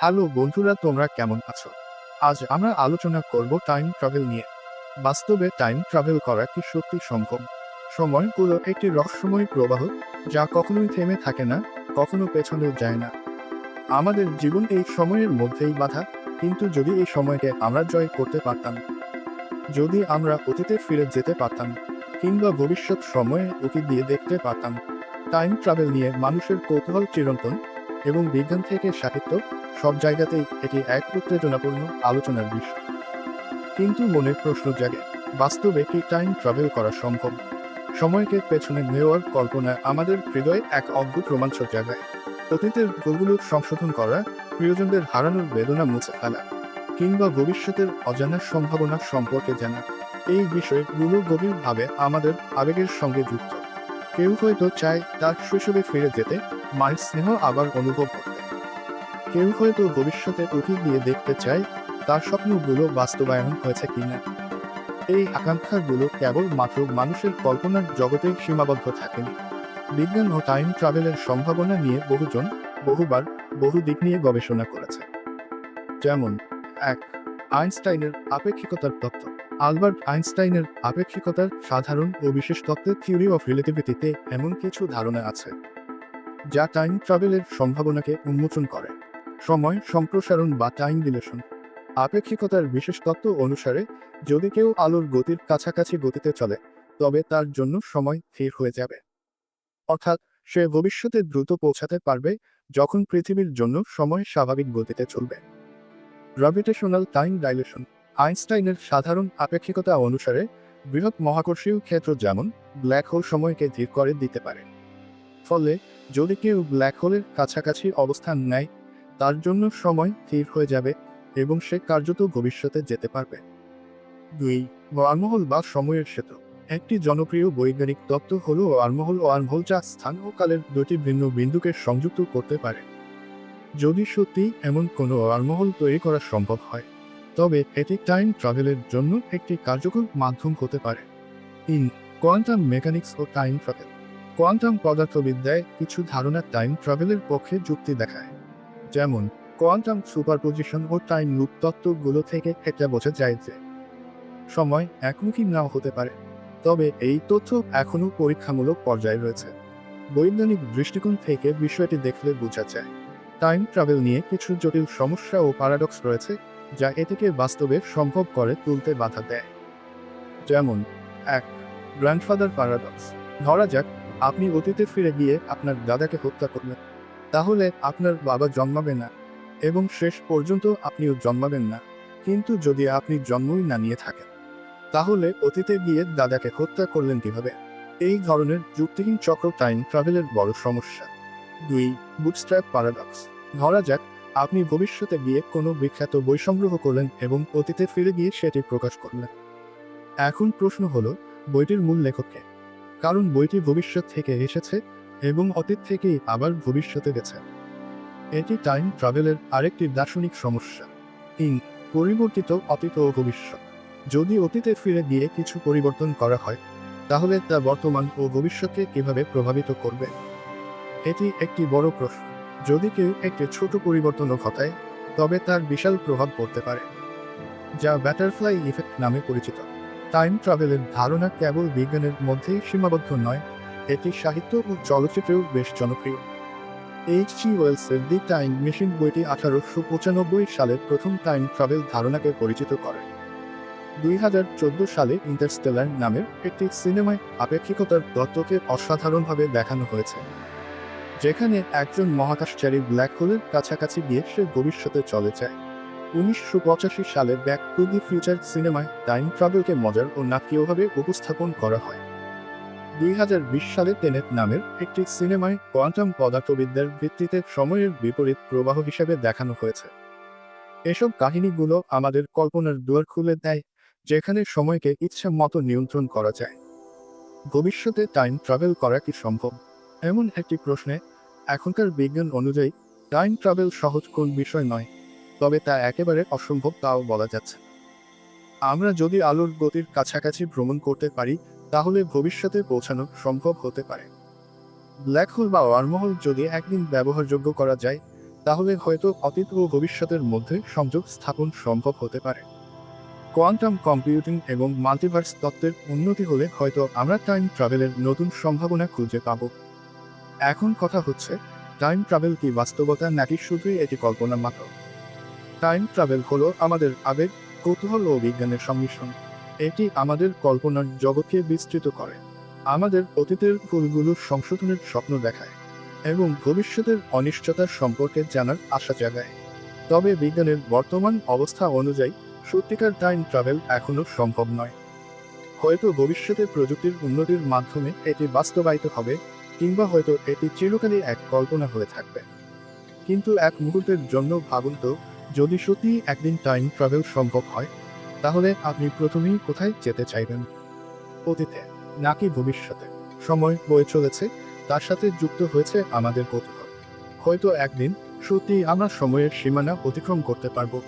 Hello বন্ধুরা, তোমরা কেমন আছো? আজ আমরা আলোচনা করব টাইম ট্রাভেল নিয়ে। বাস্তবে টাইম ট্রাভেল করা কি সত্যি সম্ভব? সময় হলো একটি রহস্যময় প্রবাহ, যা কখনোই থেমে থাকে না, কখনো পেছনেও যায় না। আমাদের জীবন এই সময়ের মধ্যেই বাধা, কিন্তু যদি এই সময়কে আমরা জয় করতে পারতাম, যদি আমরা অতীতে ফিরে যেতে পারতাম, কিংবা ভবিষ্যৎ সময়ে অতীত দিয়ে দেখতে পারতাম টাইম ট্রাভেল নিয়ে মানুষের কৌতূহল চিরন্তন এবং বিজ্ঞান থেকে সাহিত্য সব জায়গাতেই এটি এক উত্তেজনাপূর্ণ আলোচনার বিষয়। কিন্তু মনে প্রশ্ন জাগে, বাস্তবে কি টাইম ট্রাভেল করা সম্ভব? সময়কে পেছনে নেওয়ার কল্পনা আমাদের হৃদয়ে এক অদ্ভুত রোমাঞ্চ জায়গায় অতীতের ভুলগুলো সংশোধন করা, প্রিয়জনদের হারানোর বেদনা মুছে ফেলা, কিংবা ভবিষ্যতের অজানা সম্ভাবনা সম্পর্কে জানা, এই বিষয়গুলো গভীরভাবে আমাদের আবেগের সঙ্গে যুক্ত। কেউ হয়তো চায় তার শৈশবে ফিরে যেতে, মায়ের স্নেহ আবার অনুভব করতে। কেউ হয়তো ভবিষ্যতে অতীত দিয়ে দেখতে চায় তার স্বপ্নগুলো বাস্তবায়ন হয়েছে কিনা। এই আকাঙ্ক্ষাগুলো কেবল মাত্র মানুষের কল্পনার জগতে সীমাবদ্ধ থাকেনি বিজ্ঞান ও টাইম ট্রাভেলের সম্ভাবনা নিয়ে বহুজন বহুবার বহু দিক নিয়ে গবেষণা করেছে। যেমন, এক আইনস্টাইনের আপেক্ষিকতার তত্ত্ব। আলবার্ট আইনস্টাইনের আপেক্ষিকতার সাধারণ ও বিশেষ তত্ত্বের থিওরি অফ রিলেটিভিটিতে এমন কিছু ধারণা আছে, যা টাইম ট্রাভেলের সম্ভাবনাকে উন্মোচন করে। সময় সম্প্রসারণ বা টাইম রিলেশন। আপেক্ষিকতার বিশেষ তত্ত্ব অনুসারে, যদি কেউ আলোর গতির কাছাকাছি গতিতে চলে, তবে তার জন্য সময় স্থির হয়ে যাবে। অর্থাৎ, সে ভবিষ্যতে দ্রুত পৌঁছাতে পারবে যখন পৃথিবীর জন্য সময় স্বাভাবিক গতিতে চলবে। গ্রাভিটেশনাল টাইম ডাইলেশন আইনস্টাইনের সাধারণ আপেক্ষিকতা অনুসারে বৃহৎ মহাকর্ষীয় ক্ষেত্র যেমন ব্ল্যাক হোল সময়কে ধীর করে দিতে পারে। ফলে যদি কেউ ব্ল্যাক হোলের কাছাকাছি অবস্থান নেয়, তার জন্য সময় স্থির হয়ে যাবে এবং সে কার্যত ভবিষ্যতে যেতে পারবে। দুই, ওয়ার্মহোল বা সময়ের সেতু, একটি জনপ্রিয় বৈজ্ঞানিক তত্ত্ব হল ওয়ার্মহোল ওয়ার্মহোল যা স্থান ও কালের দুটি ভিন্ন বিন্দুকে সংযুক্ত করতে পারে। যদি সত্যি এমন কোনো ওয়ার্মহোল তৈরি করা সম্ভব হয়, তবে এটি টাইম ট্রাভেলের জন্য একটি কার্যকর মাধ্যম হতে পারে। ইন কোয়ান্টাম মেকানিক্স ও টাইম ট্রাভেল। কোয়ান্টাম পদার্থবিদ্যায় কিছু ধারণা টাইম ট্রাভেলের পক্ষে যুক্তি দেখায়। যেমন, কোয়ান্টাম সুপারপোজিশন ও টাইম লুপ তত্ত্বগুলো থেকে এটা বোঝা যায় যে, সময় একমুখী নাও হতে পারে। তবে এই তথ্য এখনও পরীক্ষামূলক পর্যায়ে রয়েছে। বৈজ্ঞানিক দৃষ্টিকোণ থেকে বিষয়টি দেখলে বোঝা যায়। টাইম ট্রাভেল নিয়ে কিছু জটিল সমস্যা ও প্যারাডক্স রয়েছে, যা এটিকে বাস্তবে সম্ভব করে তুলতে বাধা দেয়। যেমন, এক গ্র্যান্ডফাদার প্যারাডক্স ধরা যাক, আপনি অতীতে ফিরে গিয়ে আপনার দাদাকে হত্যা করলেন। তাহলে আপনার বাবা জন্মাবে না, এবং শেষ পর্যন্ত আপনিও জন্মাবেন না। কিন্তু যদি আপনি জন্মই না নিয়ে থাকেন, তাহলে অতীতে গিয়ে দাদাকে হত্যা করলেন কীভাবে? এই ধরনের যুক্তিহীন চক্র টাইম ট্রাভেলের বড় সমস্যা। দুই বুটস্ট্র্যাপ প্যারাডক্স ধরা যাক, আপনি ভবিষ্যতে গিয়ে কোনো বিখ্যাত বই সংগ্রহ করলেন এবং অতীতে ফিরে গিয়ে সেটি প্রকাশ করলেন। এখন প্রশ্ন হলো, বইটির মূল লেখককে কারণ বইটি ভবিষ্যৎ থেকে এসেছে এবং অতীত থেকেই আবার ভবিষ্যতে গেছে। এটি টাইম ট্রাভেলের আরেকটি দার্শনিক সমস্যা। তিন, পরিবর্তিত অতীত ও ভবিষ্যৎ। যদি অতীতে ফিরে গিয়ে কিছু পরিবর্তন করা হয়, তাহলে তা বর্তমান ও ভবিষ্যৎকে কীভাবে প্রভাবিত করবে? এটি একটি বড় প্রশ্ন। যদি কেউ একটি ছোট পরিবর্তনও ঘটায়, তবে তার বিশাল প্রভাব পড়তে পারে, যা ব্যাটারফ্লাই ইফেক্ট নামে পরিচিত। টাইম ট্রাভেলের ধারণা কেবল বিজ্ঞানের মধ্যেই সীমাবদ্ধ নয়, এটি সাহিত্য ও চলচ্চিত্রেও বেশ জনপ্রিয়। এইচ জি ওয়েলসের দি টাইম মেশিন বইটি আঠারোশো পঁচানব্বই সালে প্রথম টাইম ট্রাভেল ধারণাকে পরিচিত করে। দুই হাজার চোদ্দ সালে ইন্টারস্টেলার নামের একটি সিনেমায় আপেক্ষিকতার তত্ত্বকে অসাধারণভাবে দেখানো হয়েছে। যেখানে একজন মহাকাশচারী ব্ল্যাক হোলের কাছাকাছি গিয়ে সে ভবিষ্যতে চলে যায়। উনিশশো পঁচাশি সালে ব্যাক টু দি ফিউচার সিনেমায় টাইম ট্রাভেলকে মজার ও নাটকীয়ভাবে উপস্থাপন করা হয়। দুই হাজার বিশ সালে টেনেট নামের একটি সিনেমায় কোয়ান্টাম পদার্থবিদ্যার ভিত্তিতে সময়ের বিপরীত প্রবাহ হিসেবে দেখানো হয়েছে। এসব কাহিনীগুলো আমাদের কল্পনার দুয়ার খুলে দেয়, যেখানে সময়কে ইচ্ছা মতো নিয়ন্ত্রণ করা যায়। ভবিষ্যতে টাইম ট্রাভেল করা কি সম্ভব? এমন একটি প্রশ্নে, এখনকার বিজ্ঞান অনুযায়ী টাইম ট্রাভেল সহজ কোন বিষয় নয়, তবে তা একেবারে অসম্ভব তাও বলা যাচ্ছে। আমরা যদি আলোর গতির কাছাকাছি ভ্রমণ করতে পারি, তাহলে ভবিষ্যতে পৌঁছানো সম্ভব হতে পারে। ব্ল্যাক হোল বা ওয়ার্মহোল যদি একদিন ব্যবহারযোগ্য করা যায়, তাহলে হয়তো অতীত ও ভবিষ্যতের মধ্যে সংযোগ স্থাপন সম্ভব হতে পারে। কোয়ান্টাম কম্পিউটিং এবং মাল্টিভার্স তত্ত্বের উন্নতি হলে হয়তো আমরা টাইম ট্রাভেলের নতুন সম্ভাবনা খুঁজে পাব। এখন কথা হচ্ছে টাইম ট্রাভেল কি বাস্তবতা নাকি শুধুই এটি কল্পনা মাত্র? টাইম ট্রাভেল হলো আমাদের আবেগ, কৌতূহল ও বিজ্ঞানের সংমিশ্রণ। এটি আমাদের কল্পনার জগৎকে বিস্তৃত করে। আমাদের অতীতের ভুলগুলোর সংশোধনের স্বপ্ন দেখায় এবং ভবিষ্যতের অনিশ্চয়তার সম্পর্কে জানার আশা জাগায়। তবে বিজ্ঞানের বর্তমান অবস্থা অনুযায়ী, সত্যিকার টাইম ট্রাভেল এখনও সম্ভব নয়। হয়তো ভবিষ্যতে প্রযুক্তির উন্নতির মাধ্যমে এটি বাস্তবায়িত হবে কিংবা হয়তো এটি চিরকালই এক কল্পনা হয়ে থাকবে। কিন্তু এক মুহূর্তের জন্য ভাবুন তো, যদি সত্যি একদিন টাইম ট্রাভেল সম্ভব হয়, তাহলে আপনি প্রথমেই কোথায় যেতে চাইবেন? অতীতে নাকি ভবিষ্যতে? সময় বয়ে চলেছে, তার সাথে যুক্ত হয়েছে আমাদের কৌতূহল। হয়তো একদিন সত্যি আমরা সময়ের সীমানা অতিক্রম করতে পারব।